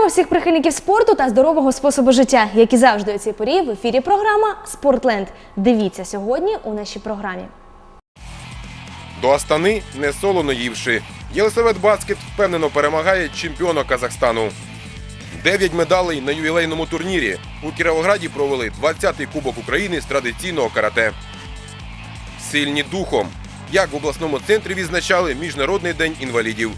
Вітаємо всіх прихильників спорту та здорового способу життя, як і завжди у цій порі в ефірі програма Спортленд. Дивіться сьогодні у нашій програмі. До Астани не солоно ївши. Єлисавет Баскет впевнено перемагає чемпіона Казахстану. Дев'ять медалей на ювілейному турнірі. У Кіровограді провели 20-й Кубок України з традиційного карате. Сильні духом. Як в обласному центрі відзначали Міжнародний день інвалідів.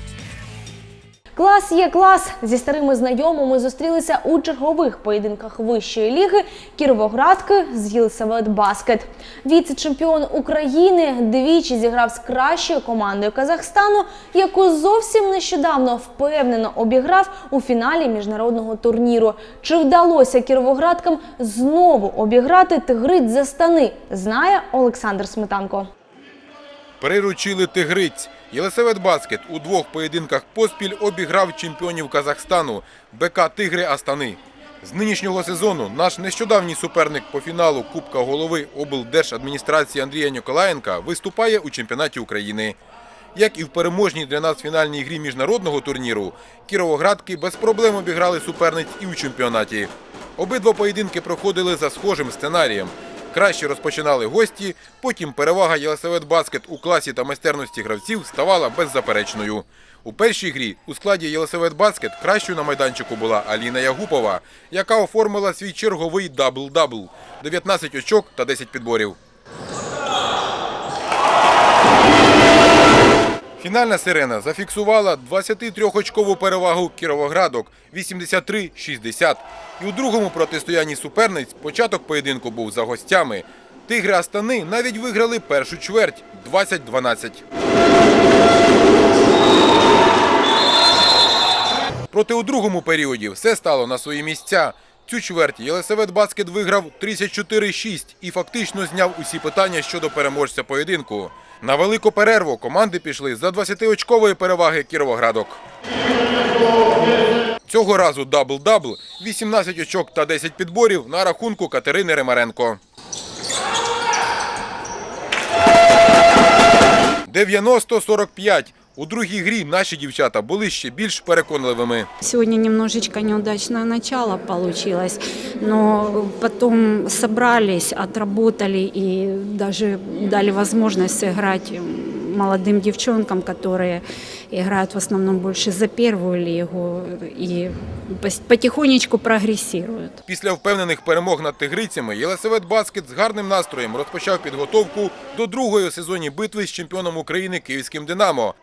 Клас є клас. Зі старими знайомими зустрілися у чергових поєдинках вищої ліги Кіровоградки з Єлисавет Баскет. Віце-чемпіон України двічі зіграв з кращою командою Казахстану, яку зовсім нещодавно впевнено обіграв у фіналі міжнародного турніру. Чи вдалося кіровоградкам знову обіграти тигриць за стани? Знає Олександр Сметанко. Приручили тигриць. Єлисавет Баскет у двох поєдинках поспіль обіграв чемпіонів Казахстану БК Тигри Астани. З нинішнього сезону наш нещодавній суперник по фіналу Кубка голови облдержадміністрації Андрія Ніколаєнка виступає у чемпіонаті України. Як і в переможній для нас фінальній грі міжнародного турніру, кіровоградки без проблем обіграли суперниць і у чемпіонаті. Обидва поєдинки проходили за схожим сценарієм. Краще розпочинали гості, потім перевага Єлисавет Баскет у класі та майстерності гравців ставала беззаперечною. У першій грі у складі Єлисавет Баскет кращою на майданчику була Аліна Ягупова, яка оформила свій черговий дабл-дабл – 19 очок та 10 підборів. Фінальна сирена зафіксувала 23-очкову перевагу кіровоградок 83-60. І у другому протистоянні суперниць початок поєдинку був за гостями. Тигри Астани навіть виграли першу чверть 20-12. Проте у другому періоді все стало на свої місця. Цю чверть Єлисавет Баскет виграв 34-6 і фактично зняв усі питання щодо переможця поєдинку. На велику перерву команди пішли за 20-очкової переваги Кіровоградок. Цього разу дабл-дабл, 18 очок та 10 підборів на рахунку Катерини Римаренко. 90-45. У другій грі наші дівчата були ще більш переконливими. Сегодня немножечко неудачное начало получилось, но потом собрались, отработали и даже дали возможность сыграть молодым девчонкам, которые играют в основном больше за первую лигу и пос- потихонечку прогрессируют. Після впевнених перемог над тигрицями Єлисавет Баскет з гарним настроєм розпочав підготовку до другої у сезоні битви з чемпіоном України Київським Динамо.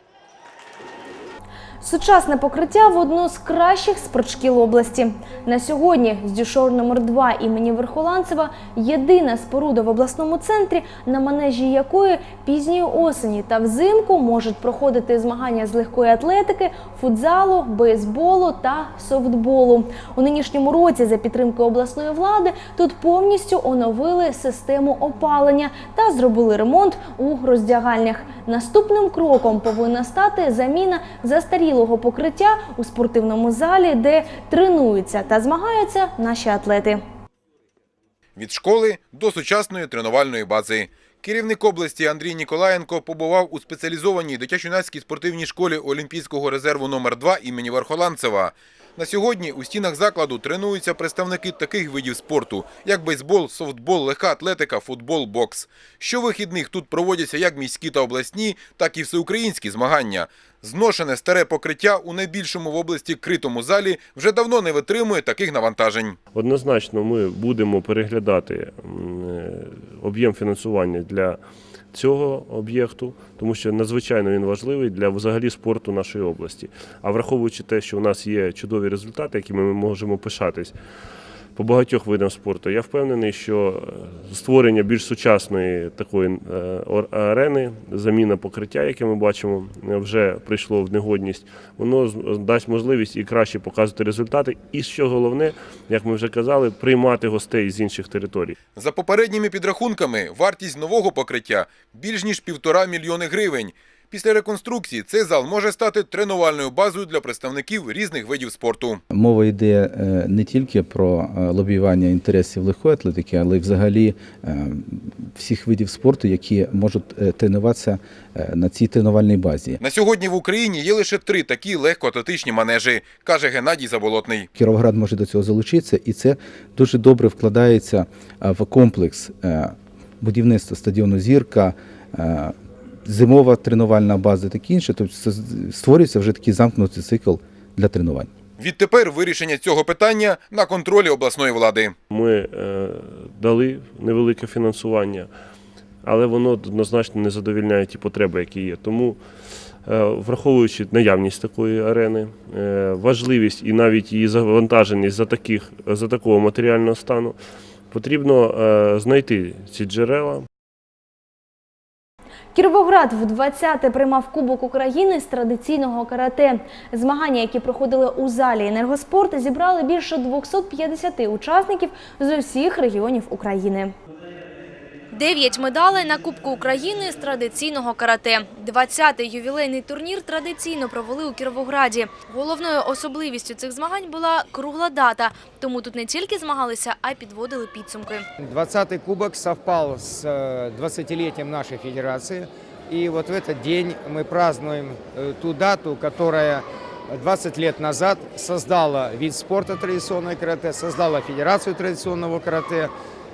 Сучасне покриття в одну з кращих спортшкіл області. На сьогодні з дюшор номер 2 імені Верхоланцева єдина споруда в обласному центрі, на манежі якої пізньої осені та взимку можуть проходити змагання з легкої атлетики, футзалу, бейсболу та софтболу. У нинішньому році за підтримки обласної влади тут повністю оновили систему опалення та зробили ремонт у роздягальнях. Наступним кроком повинна стати заміна застарілого покриття у спортивному залі, де тренуються та змагаються наші атлети. Від школи до сучасної тренувальної бази. Керівник області Андрій Ніколаєнко побував у спеціалізованій дитячо-юнацькій спортивній школі Олімпійського резерву номер 2 імені Верхоланцева. На сьогодні у стінах закладу тренуються представники таких видів спорту, як бейсбол, софтбол, легка атлетика, футбол, бокс. Щовихідних тут проводяться як міські та обласні, так і всеукраїнські змагання. Зношене старе покриття у найбільшому в області критому залі вже давно не витримує таких навантажень. Однозначно, ми будемо переглядати е, об'єм фінансування для цього об'єкту, тому що надзвичайно він важливий для взагалі спорту нашої області. А враховуючи те, що у нас є чудові результати, якими ми можемо пишатись по багатьох видам спорту, я впевнений, що е, створення більш сучасної такої е, арени, заміна покриття, яке ми бачимо, е, вже прийшло в негодність, воно дасть можливість і краще показувати результати. І що головне, як ми вже казали, приймати гостей з інших територій. За попередніми підрахунками, вартість нового покриття більш ніж півтора мільйони гривень. Після реконструкції цей зал може стати тренувальною базою для представників різних видів спорту. Мова йде е, не тільки про е, лобіювання інтересів легкої атлетики, але й взагалі е, всіх видів спорту, які можуть тренуватися на цій тренувальній базі. На сьогодні в Україні є лише три такі легкоатлетичні манежі, каже Геннадій Заболотний. Кіровоград може до цього залучитися, і це дуже добре вкладається в комплекс будівництва стадіону Зірка. Зимова тренувальна база і таке інше, тобто це створюється вже такий замкнутий цикл для тренувань. Відтепер вирішення цього питання на контролі обласної влади. Ми е, дали невелике фінансування, але воно однозначно не задовільняє ті потреби, які є. Тому, е, враховуючи наявність такої арени, е, важливість і навіть її завантаженість за, таких, за такого матеріального стану, потрібно знайти ці джерела, Кіровоград в 20-те приймав Кубок України з традиційного карате. Змагання, які проходили у залі енергоспорт, зібрали більше 250 учасників з усіх регіонів України. Дев'ять медалей на Кубку України з традиційного карате. 20-й ювілейний турнір традиційно провели у Кіровограді. Головною особливістю цих змагань була кругла дата, тому тут не тільки змагалися, а й підводили підсумки. 20-й кубок совпал с э, 20-летием нашей федерации. И вот в этот день мы празднуем э, ту дату, которая 20 лет назад создала вид спорта традиционное карате, создала Федерацию традиционного карате.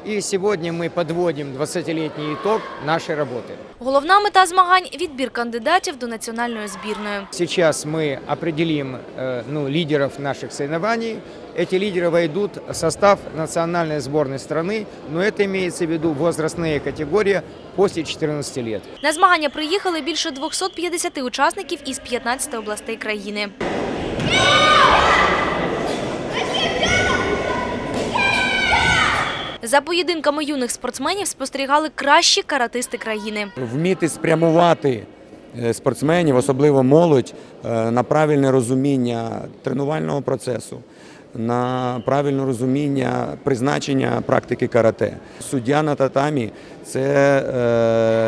И сегодня мы подводим 20-летний итог нашей работы. Головна мета змагань – відбір кандидатів до національної збірної. Сейчас мы определим э, ну, лидеров наших соревнований. Эти лидеры войдут в состав национальной сборной страны, но это имеется в виду возрастные категории после 14 лет. На змагання приїхали більше 250 учасників із 15 областей країни. За поєдинками юних спортсменів спостерігали кращі каратисти країни. вміти спрямувати е, спортсменів, особливо молодь, е, на правильне розуміння тренувального процесу, на правильне розуміння призначення практики карате. Суддя на татамі це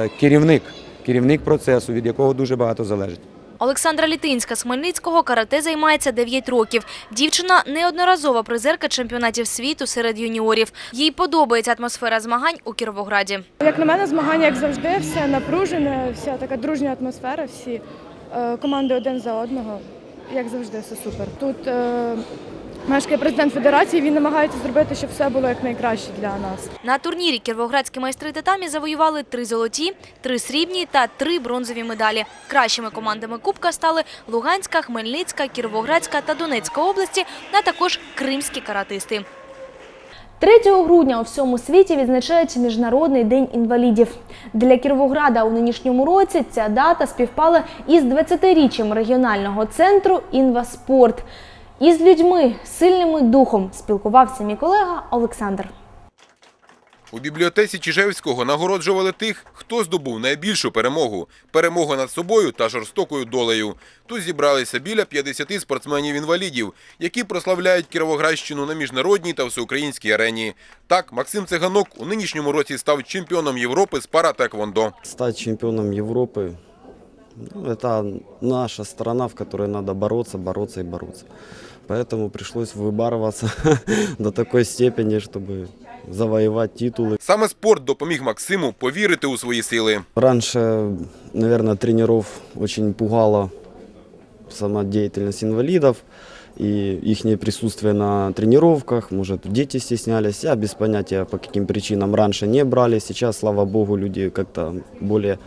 е, керівник, керівник процесу, від якого дуже багато залежить. Олександра Літинська з Хмельницького карате займається 9 років. Дівчина – неодноразова призерка чемпіонатів світу серед юніорів. Їй подобається атмосфера змагань у Кіровограді. Як на мене, змагання, як завжди, все напружене, вся така дружня атмосфера, всі е, команди один за одного. Як завжди, все супер. Тут е, мешкає президент федерації, він намагається зробити, щоб все було як найкраще для нас. На турнірі кіровоградські майстри татамі завоювали три золоті, три срібні та три бронзові медалі. Кращими командами Кубка стали Луганська, Хмельницька, Кіровоградська та Донецька області, а також кримські каратисти. 3 грудня у всьому світі відзначають Міжнародний день інвалідів. Для Кіровограда у нинішньому році ця дата співпала із 20-річчям регіонального центру «Інваспорт». Із людьми з сильними духом спілкувався мій колега Олександр. У бібліотеці Чижевського нагороджували тих, хто здобув найбільшу перемогу – перемогу над собою та жорстокою долею. Тут зібралися біля 50 спортсменів-інвалідів, які прославляють Кіровоградщину на міжнародній та всеукраїнській арені. Так, Максим Циганок у нинішньому році став чемпіоном Європи з пара-теквондо. Стать чемпионом Европы ну, это наша страна, в которой надо бороться, бороться и бороться. Поэтому пришлось выбарываться до такой степени, чтобы завоевать титулы. Саме спорт допоміг Максиму повірити у свої сили. Раньше, наверное, тренеров очень пугала сама деятельность инвалидов и их присутствие на тренировках. Может, дети стеснялись. Я без понятия, по каким причинам раньше не брали. Сейчас, слава богу, люди как-то более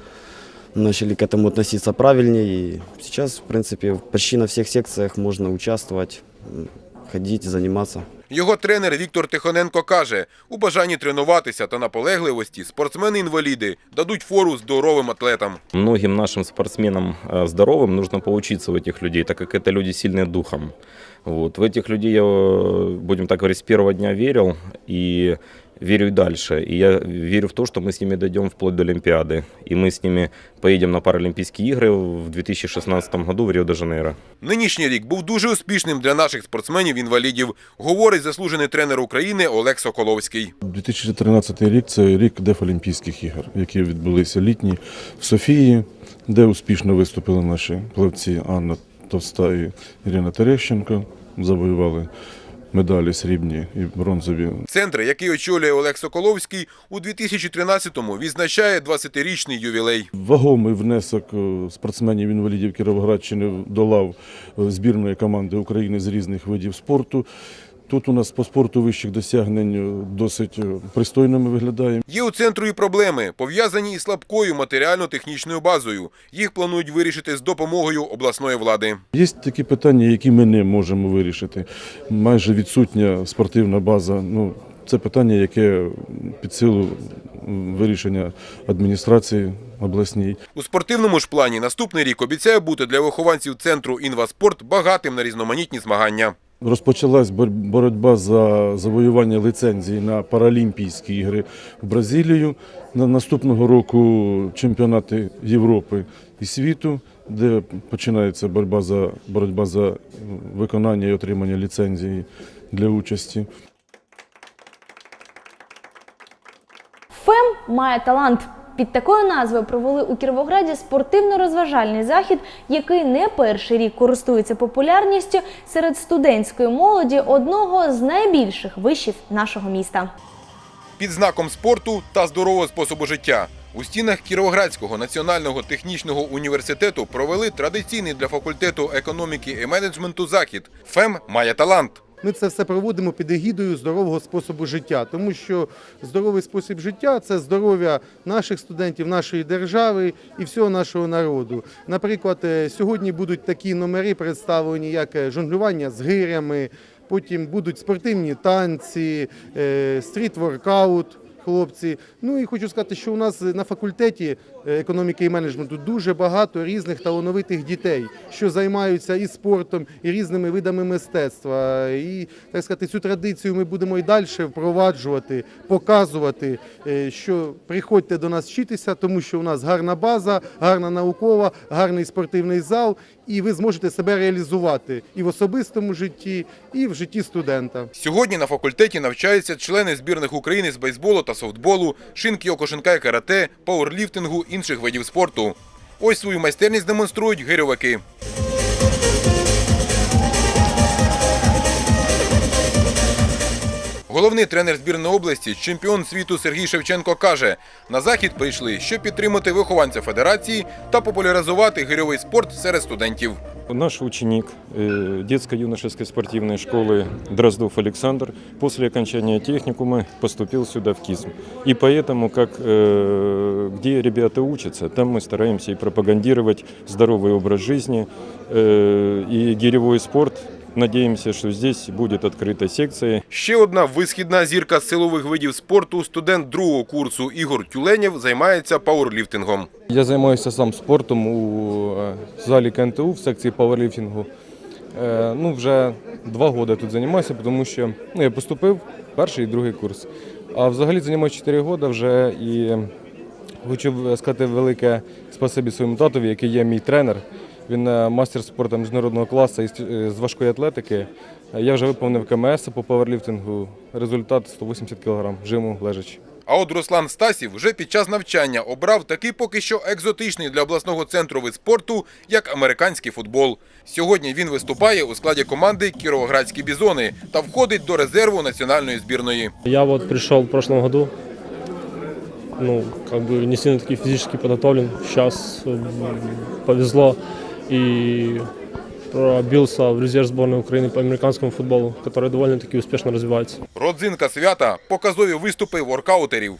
начали к этому относиться правильнее. И сейчас, в принципе, почти на всех секциях можно участвовать, м, ходить, заниматься. Його тренер Віктор Тихоненко каже, у бажанні тренуватися та наполегливості спортсмени-інваліди дадуть фору здоровим атлетам. Многим нашим спортсменам э, здоровым нужно поучиться у этих людей, так как это люди сильные духом. Вот. В этих людей я, э, будем так говорить, с первого дня верил и верю и дальше. И я верю в то, что мы с ними дойдем вплоть до Олимпиады. И мы с ними поедем на Паралимпийские игры в 2016 году в Рио-де-Жанейро. Нинішній рік був дуже успішним для наших спортсменів-інвалідів, говорить заслужений тренер України Олег Соколовський. 2013 рік це рік Дефолімпійських ігор, які відбулися літні в Софії де успішно виступили наші плавці Анна Товста і Ірина Терещенко. Завоювали медалі срібні і бронзові Центр, який очолює Олег Соколовський, у 2013-му відзначає 20-річний ювілей. Вагомий внесок е, спортсменів-інвалідів Кіровоградщини до лав е, збірної команди України з різних видів спорту. Тут у нас по спорту вищих досягнень е, досить е, пристойно ми виглядаємо. Є у центру і проблеми, пов'язані із слабкою матеріально-технічною базою. Їх планують вирішити з допомогою обласної влади. Є такі питання, які ми не можемо вирішити. Майже відсутня спортивна база. Ну, це питання, яке під силу вирішення адміністрації обласній. У спортивному ж плані наступний рік обіцяє бути для вихованців центру «Інваспорт» багатим на різноманітні змагання. Розпочалась боротьба за завоювання ліцензії на Паралімпійські ігри в Бразилію. На наступного року чемпіонати Європи і світу, де починається боротьба за боротьба за виконання і отримання ліцензії для участі. ФЕМ має талант. Під такою назвою провели у Кіровограді спортивно-розважальний захід, який не перший рік користується популярністю серед студентської молоді одного з найбільших вишів нашого міста. Під знаком спорту та здорового способу життя у стінах Кіровоградського національного технічного університету провели традиційний для факультету економіки і менеджменту захід. ФЕМ має талант. Ми це все проводимо під егідою здорового способу життя, тому що здоровий спосіб життя це здоров'я наших студентів, нашої держави і всього нашого народу. Наприклад, е, сьогодні будуть такі номери представлені, як е, жонглювання з гирями, потім будуть спортивні танці, е, стріт-воркаут. Хлопці, ну і хочу сказати, що у нас на факультеті е, економіки і менеджменту дуже багато різних талановитих дітей, що займаються і спортом, і різними видами мистецтва. І так сказати, цю традицію ми будемо і далі впроваджувати, показувати, е, що приходьте до нас вчитися, тому що у нас гарна база, гарна наукова, гарний спортивний зал, і ви зможете себе реалізувати і в особистому житті, і в житті студента. Сьогодні на факультеті навчаються члени збірних України з бейсболу та софтболу, шинки, окошенка і карате, пауерліфтингу, інших видів спорту. Ось свою майстерність демонструють гирьовики. Головний тренер збірної області, чемпіон світу Сергій Шевченко каже, на захід прийшли, щоб підтримати вихованця федерації та популяризувати гирьовий спорт серед студентів. Наш ученик э, детско-юношеской спортивной школы Дроздов Александр после окончания техникума поступил сюда в КИСМ. И поэтому, как, э, где ребята учатся, там мы стараемся и пропагандировать здоровый образ жизни э, и гиревой спорт. Надеемся, что здесь будет открыта секция. Ще одна висхідна зірка з силових видів спорту, студент другого курсу Ігор Тюленєв, займається пауерліфтингом. Я займаюся сам спортом у е, залі КНТУ в секції пауерліфтингу. Е, Ну, вже два роки тут займаюся, тому що ну, я поступив перший і другий курс. А взагалі займаюся 4 роки вже і хочу сказати велике спасибі своєму татові, який є мій тренер. Він е, мастер спорту міжнародного класу е, з важкої атлетики. Е, Я вже виповнив КМС по пауерліфтингу. Результат 180 кг жиму лежачи. А от Руслан Стасів вже під час навчання обрав такий поки що екзотичний для обласного центру вид спорту, як американський футбол. Сьогодні він виступає у складі команди Кіровоградські бізони та входить до резерву національної збірної. Я вот пришел в прошлом году, ну, как бы не сильно таки физически подготовлен. Сейчас м, повезло и пробился в резерв сборной Украины по американскому футболу, который довольно-таки успешно развивается. Родзинка свята показові виступи воркаутерів.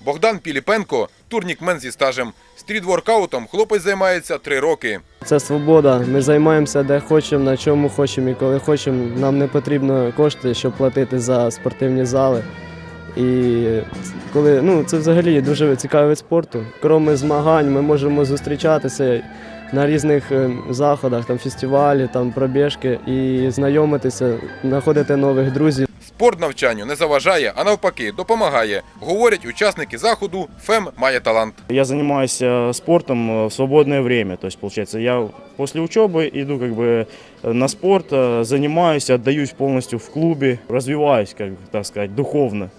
Богдан Піліпенко турнікмен зі стажем. Стрітворкаутом хлопець займається три роки. Це свобода. Ми займаємося де хочемо, на чому хочемо і коли хочемо. Нам не потрібно кошти, щоб платити за спортивні зали. І коли ну це взагалі дуже цікавий вид спорту. Крім змагань, ми можемо зустрічатися на різних е, заходах, там фестивалі, там пробіжки і знайомитися, знаходити нових друзів. Спорт навчанню не заважає, а навпаки, допомагає. Говорять учасники заходу, ФЕМ має талант. Я занимаюсь э, спортом э, в свободное время. То есть, получается, я после учебы иду как бы э, на спорт, э, занимаюсь, отдаюсь полностью в клубе, развиваюсь, как бы, так сказать, духовно.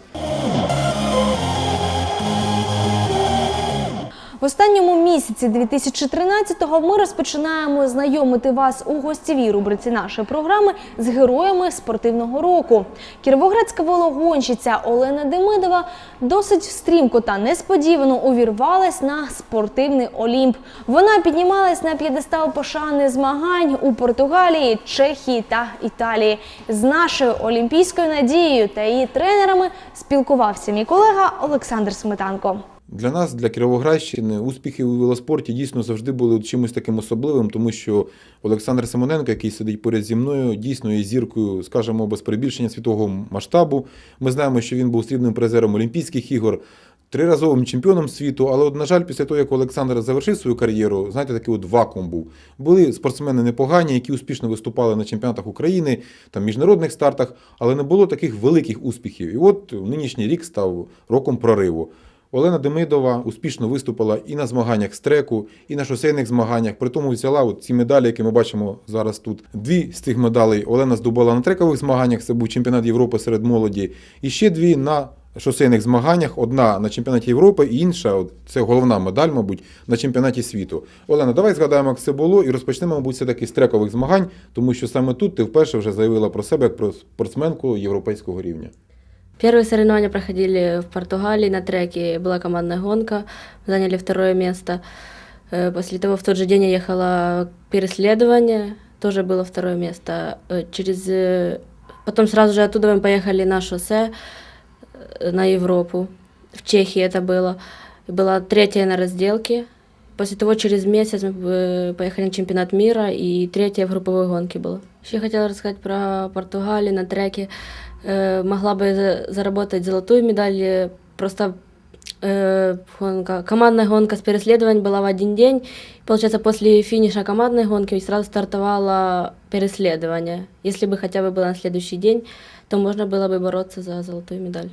В останньому місяці 2013-го ми розпочинаємо знайомити вас у гостєвій рубриці нашої програми з героями спортивного року. Кіровоградська велогонщиця Олена Демидова досить стрімко та несподівано увірвалась на спортивний Олімп. Вона піднімалась на п'єдестал пошани змагань у Португалії, Чехії та Італії. З нашою олімпійською надією та її тренерами спілкувався мій колега Олександр Сметанко. Для нас, для Кіровоградщини, успіхи у велоспорті дійсно завжди були чимось таким особливим, тому що Олександр Симоненко, який сидить поряд зі мною, дійсно є зіркою, скажімо, без перебільшення світового масштабу. Ми знаємо, що він був срібним призером Олімпійських ігор, триразовим чемпіоном світу. Але, от, на жаль, після того, як Олександр завершив свою кар'єру, знаєте, такий от вакуум був. Були спортсмени непогані, які успішно виступали на чемпіонатах України, там міжнародних стартах, але не було таких великих успіхів. І от нинішній рік став роком прориву. Олена Демидова успішно виступила і на змаганнях з треку, і на шосейних змаганнях. При тому взяла от ці медалі, які ми бачимо зараз тут. Дві з цих медалей Олена здобула на трекових змаганнях. Це був чемпіонат Європи серед молоді. І ще дві на шосейних змаганнях. Одна на чемпіонаті Європи, і інша це головна медаль, мабуть, на чемпіонаті світу. Олена, давай згадаємо, як це було, і розпочнемо, мабуть, все таки з трекових змагань, тому що саме тут ти вперше вже заявила про себе як про спортсменку європейського рівня. Первые соревнования проходили в Португалии на треке, была командная гонка, заняли второе место. Э, После того в тот же день я ехала переследование, тоже было второе место. Э, Через... э, Потом сразу же оттуда мы поехали на шоссе на Европу, в Чехии это было. Была третья на разделке. После того через месяц мы поехали на чемпионат мира, и третья в групповой гонке была. Еще хотела рассказать про Португалию на треке. Э, Могла бы за- заработать золотую медаль, э, просто э, гонка, командная гонка с переследованием была в один день. Получается, после финиша командной гонки сразу стартовало переследование. Если бы хотя бы было на следующий день, то можно было бы бороться за золотую медаль.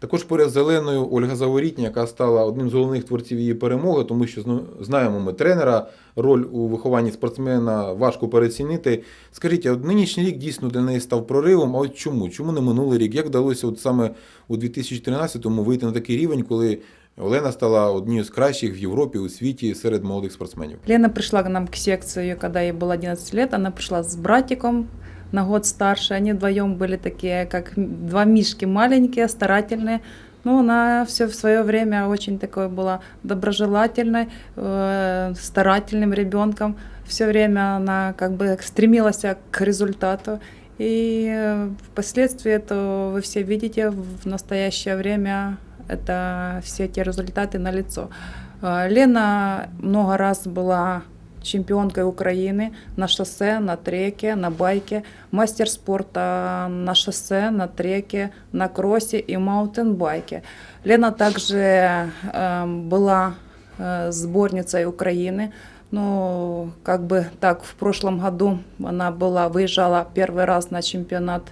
Також поряд з Зеленою Ольга Заворітня, яка стала одним з головних творців її перемоги, тому що знаємо ми тренера, роль у вихованні спортсмена важко перецінити. Скажіть, а от нинішній рік дійсно для неї став проривом. А от чому? Чому не минулий рік? Як вдалося от саме у 2013-му вийти на такий рівень, коли Олена стала однією з кращих в Європі, у світі серед молодих спортсменів? Лена пришла к нам к секции, когда ей было 11 лет. Она пришла с братиком на год старше. Они вдвоем были такие, как два мишки маленькие, старательные. Ну, она все в свое время очень такой была доброжелательной, э, старательным ребенком. Все время она как бы стремилась к результату. И э, впоследствии это вы все видите в настоящее время это все эти результаты на лицо. Лена много раз была чемпионкой Украины на шоссе, на треке, на байке, мастер спорта на шоссе, на треке, на кроссе и маунтинбайке. Лена также э, была э, сборницей Украины. Ну, как бы так, в прошлом году она была, выезжала первый раз на чемпионат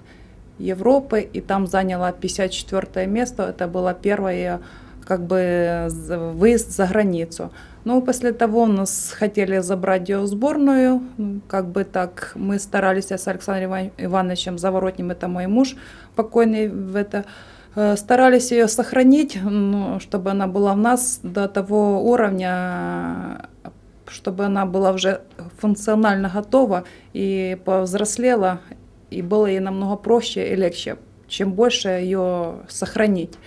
Европы и там заняла 54 место. Это было первое как бы выезд за границу. Ну, после того нас хотели забрать ее в сборную. Ну, Как бы так мы старались с Александром Иван- Ивановичем Заворотним, это мой муж покойный в это, э, старались ее сохранить, ну, чтобы она была в нас до того уровня, чтобы она была уже функционально готова и повзрослела, и было ей намного проще и легче, чем больше ее сохранить.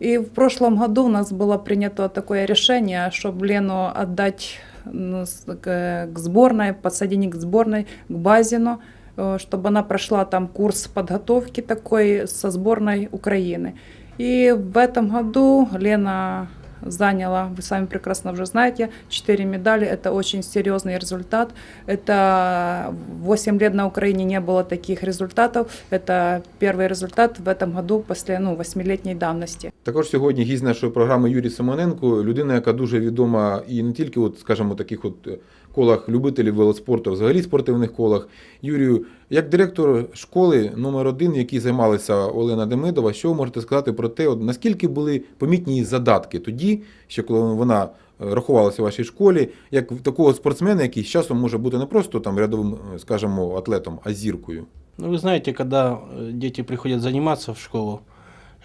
И в прошлом году у нас было принято такое решение, чтобы Лену отдать ну, с- к к сборной, подсоединить к сборной, к Базину, э, чтобы она прошла там курс подготовки такой со сборной Украины. И в этом году Лена заняла, вы сами прекрасно уже знаете, 4 медали. Это очень серьезный результат. Это 8 лет на Украине не было таких результатов. Это первый результат в этом году после ну, 8-летней давности. Також сьогодні гість нашої програми Юрій Симоненко, людина, яка дуже відома і не тільки, от, скажімо, таких от е, колах любителів велоспорту, а взагалі спортивних колах. Юрію, як директор школи номер один, в якій займалася Олена Демидова, що ви можете сказати про те, от, наскільки були помітні її задатки тоді, ще коли вона е, рахувалася в вашій школі, як в такого спортсмена, який з часом може бути не просто там рядовим, е, скажімо, атлетом, а зіркою? Ну, вы знаете, когда э, дети приходят заниматься в школу,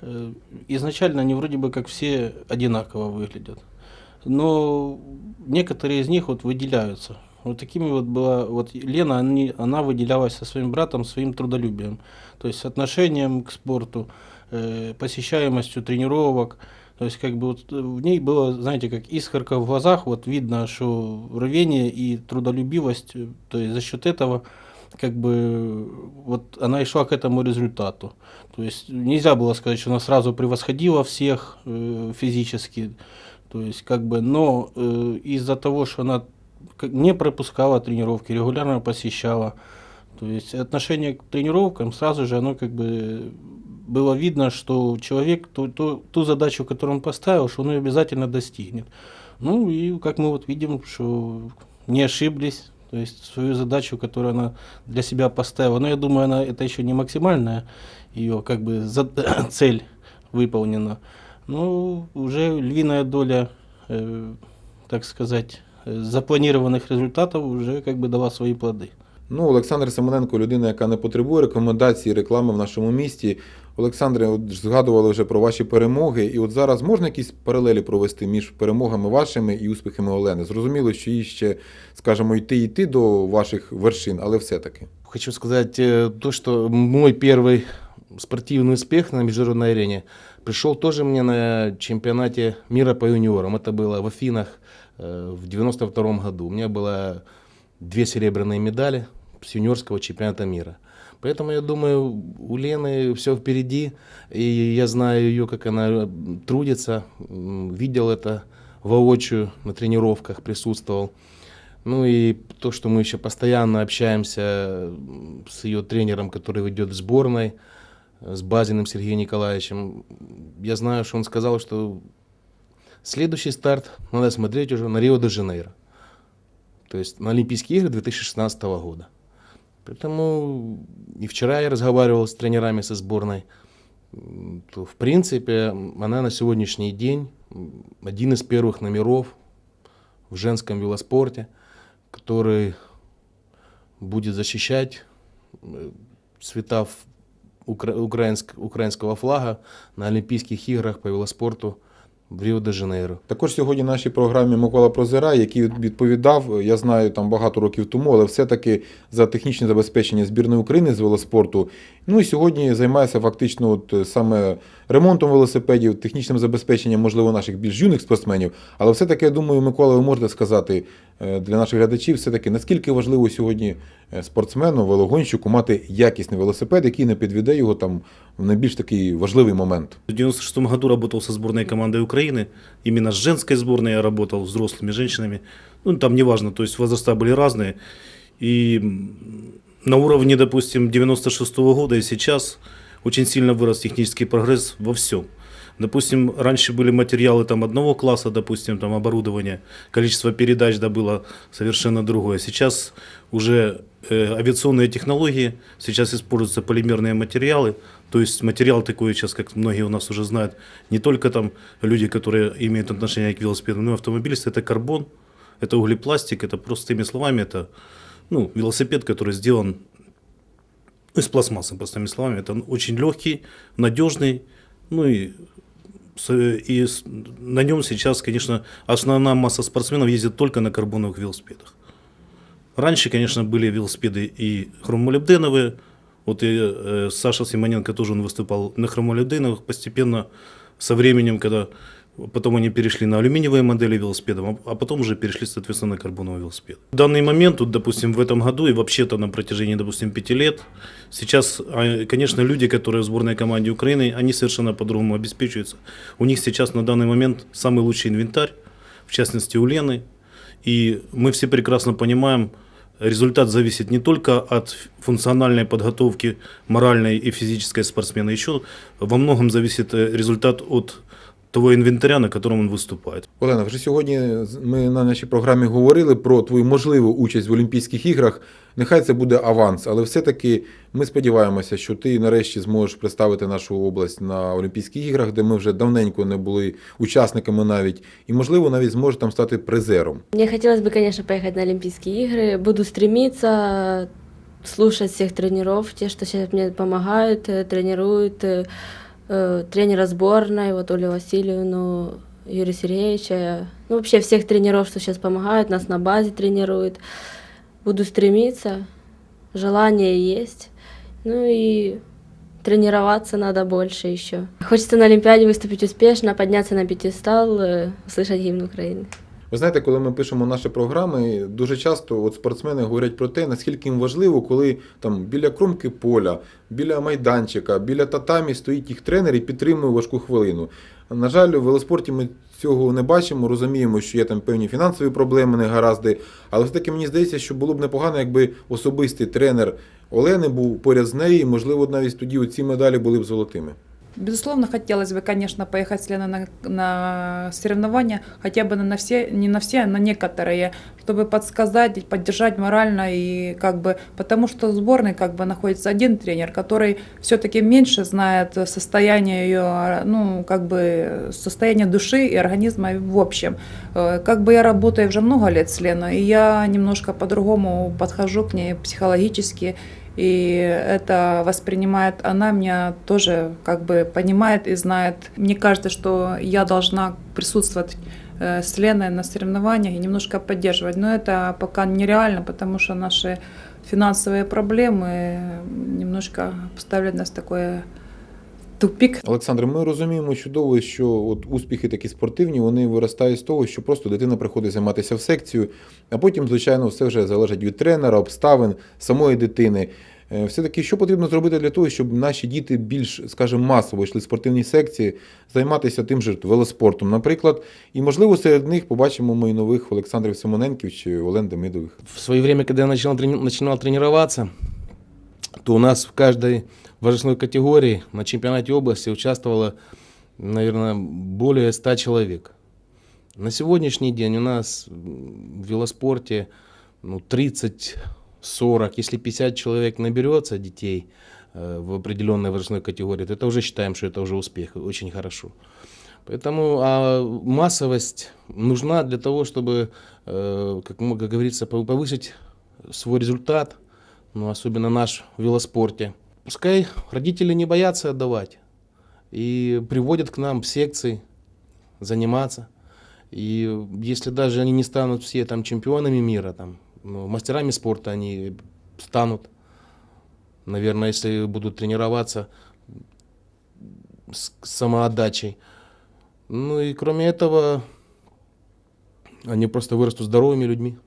э, изначально они вроде бы как все одинаково выглядят. Но некоторые из них вот выделяются. Вот такими вот была вот Лена, они, она выделялась со своим братом своим трудолюбием, то есть отношением к спорту, э, посещаемостью тренировок. То есть как бы вот в ней было, знаете, как искорка в глазах, вот видно, что рвение и трудолюбивость, э, то есть за счет этого как бы вот она и шла к этому результату. То есть нельзя было сказать, что она сразу превосходила всех э, физически, то есть как бы, но э, из-за того, что она не пропускала тренировки, регулярно посещала, то есть отношение к тренировкам сразу же оно как бы было видно, что человек ту, ту, ту задачу, которую он поставил, что он ее обязательно достигнет. Ну и как мы вот видим, что не ошиблись, то есть свою задачу, которую она для себя поставила. Но я думаю, она это еще не максимальная ее как бы за- цель выполнена. Ну, уже львиная доля, э, так сказать, э, запланированных результатов уже как бы дала свои плоды. Ну, Олександр Семененко людина, яка не потребує рекомендацій, реклами в нашому місті. Олександре, от ж згадували вже про ваші перемоги, і от зараз можна якісь паралелі провести між перемогами вашими і успіхами Олени? Зрозуміло, що їй ще, скажімо, йти і йти до ваших вершин, але все-таки. Хочу сказать э, то, что мой первый Спортивный успех на международной арене пришел тоже мне на чемпионате мира по юниорам. Это было в Афинах э, в 92 году. У меня было две серебряные медали с юниорского чемпионата мира. Поэтому я думаю, у Лены все впереди, и я знаю ее, как она трудится, видел это воочию на тренировках, присутствовал. Ну и то, что мы еще постоянно общаемся с ее тренером, который ведет в сборной, с Базиным Сергеем Николаевичем, я знаю, что он сказал, что следующий старт надо смотреть уже на Рио-де-Жанейро. То есть на Олимпийские игры 2016 года. Поэтому и вчера я разговаривал с тренерами со сборной. То, в принципе, она на сегодняшний день один из первых номеров в женском велоспорте, который будет защищать э, цвета в- укра- украинск- украинского флага на Олимпийских играх по велоспорту в Рио-де-Жанейро. Також сьогодні в нашій програмі Микола Прозира, який відповідав, я знаю, там багато років тому, але все-таки за технічне забезпечення збірної України з велоспорту. Ну і сьогодні займається фактично от е, саме ремонтом велосипедів, технічним забезпеченням, можливо, наших більш юних спортсменів. Але все-таки, я думаю, Микола, ви можете сказати для наших глядачів, все-таки наскільки важливо сьогодні е, спортсмену, велогонщику мати якісний велосипед, який не підведе його там в найбільш такий важливий момент. В 96 году работал со сборной командой Украины. Именно с женской сборной я работал, с взрослыми женщинами. Ну, там неважно, то есть возраста были разные. И м, на уровне, допустим, 96 года и сейчас очень сильно вырос технический прогресс во всем. Допустим, раньше были материалы там одного класса, допустим, там оборудование, количество передач да было совершенно другое. Сейчас уже э, авиационные технологии, сейчас используются полимерные материалы, то есть материал такой сейчас, как многие у нас уже знают, не только там люди, которые имеют отношение к велосипеду, но и автомобилисты, это карбон, это углепластик, это простыми словами, это ну, велосипед, который сделан ну, из пластмассы, простыми словами. Это очень легкий, надежный, ну и, и с- на нем сейчас, конечно, основная масса спортсменов ездит только на карбоновых велосипедах. Раньше, конечно, были велосипеды и хромолибденовые. Вот и э, Саша Симоненко тоже он выступал на хромолибденовых постепенно со временем, когда потом они перешли на алюминиевые модели велосипедов, а- а потом уже перешли, соответственно, на карбоновые велосипеды. В данный момент, вот, допустим, в этом году и вообще-то на протяжении, допустим, пяти лет, сейчас, а, конечно, люди, которые в сборной команде Украины, они совершенно по-другому обеспечиваются. У них сейчас на данный момент самый лучший инвентарь, в частности у Лены, и мы все прекрасно понимаем, результат зависит не только от функциональной подготовки моральной и физической спортсмена, еще во многом зависит э, результат от того инвентаря, на котором он выступает. Олена, вже сьогодні з- ми на нашій програмі говорили про твою можливу участь в Олімпійських іграх. Нехай це буде аванс, але все-таки ми сподіваємося, що ти нарешті зможеш представити нашу область на Олімпійських іграх, де ми вже давненько не були учасниками навіть, і можливо навіть зможеш там стати призером. Мне хотелось бы, конечно, поехать на Олимпийские игры. Буду стремиться слушать всех тренеров, те, что сейчас мне помогают, э, тренируют, э, э, тренера сборной, вот Олю Васильевну, Юрия Сергеевича, ну, вообще всех тренеров, что сейчас помогают, нас на базе тренируют. Буду стремиться, желание есть. Ну и тренироваться надо больше еще. Хочется на Олимпиаде выступить успешно, подняться на пьедестал, э, услышать гимн Украины. Ви знаєте, коли ми пишемо наші програми, дуже часто от спортсмени говорять про те, наскільки їм важливо, коли там біля кромки поля, біля майданчика, біля татамі стоїть їх тренер і підтримує важку хвилину. На жаль, у велоспорті ми цього не бачимо, розуміємо, що є там певні фінансові проблеми, негаразди. Але все-таки мені здається, що було б непогано, якби особистий тренер Олени був поряд з нею, і, можливо, навіть тоді ці медалі були б золотими. Безусловно, хотелось бы, конечно, поехать с Леной на, на соревнования, хотя бы на все, не на все, а на некоторые, чтобы подсказать, и поддержать морально и как бы, потому что в сборной как бы находится один тренер, который все-таки меньше знает состояние ее, ну как бы состояние души и организма в общем. Э, Как бы я работаю уже много лет с Леной, и я немножко по-другому подхожу к ней психологически, и это воспринимает она меня тоже как бы понимает и знает. Мне кажется, что я должна присутствовать э, с Леной на соревнованиях и немножко поддерживать. Но это пока нереально, потому что наши финансовые проблемы немножко поставляют нас в такое тупик. Олександр, ми розуміємо чудово, що от успіхи такі спортивні, вони виростають з того, що просто дитина приходить займатися в секцію, а потім, звичайно, все вже залежить від тренера, обставин, самої дитини. Е, Все-таки, що потрібно зробити для того, щоб наші діти більш, скажімо, масово йшли в спортивні секції, займатися тим же велоспортом, наприклад, і, можливо, серед них побачимо ми і нових Олександрів Симоненків чи Олен Демидових. В свое время, когда я начинал тренироваться, то у нас в каждой возрастной категории на чемпионате области участвовало, наверное, более 100 человек. На сегодняшний день у нас в велоспорте ну, 30-40, если 50 человек наберется детей э, в определенной возрастной категории, то это уже считаем, что это уже успех, очень хорошо. Поэтому а массовость нужна для того, чтобы, э, как, как говорится, пов- повысить свой результат, ну, особенно наш в велоспорте. Пускай родители не боятся отдавать и приводят к нам в секции заниматься. И если даже они не станут все там чемпионами мира, там, ну, мастерами спорта они станут, наверное, если будут тренироваться с самоотдачей. Ну и кроме этого, они просто вырастут здоровыми людьми.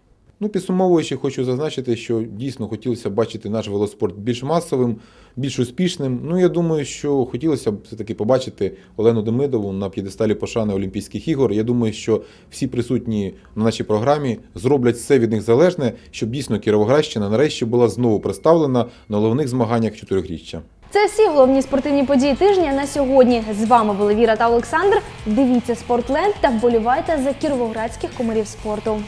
Ну, підсумовуючи, хочу зазначити, що дійсно хотілося б бачити наш велоспорт більш масовим, Більш успішним. Ну, я думаю, що хотілося б все-таки побачити Олену Демидову на п'єдесталі пошани Олімпійських ігор. Я думаю, що всі присутні на нашій програмі зроблять все від них залежне, щоб дійсно Кіровоградщина нарешті була знову представлена на головних змаганнях чотирьохріччя. Це всі головні спортивні події тижня на сьогодні. З вами були Віра та Олександр. Дивіться Спортленд та вболівайте за кіровоградських комарів спорту.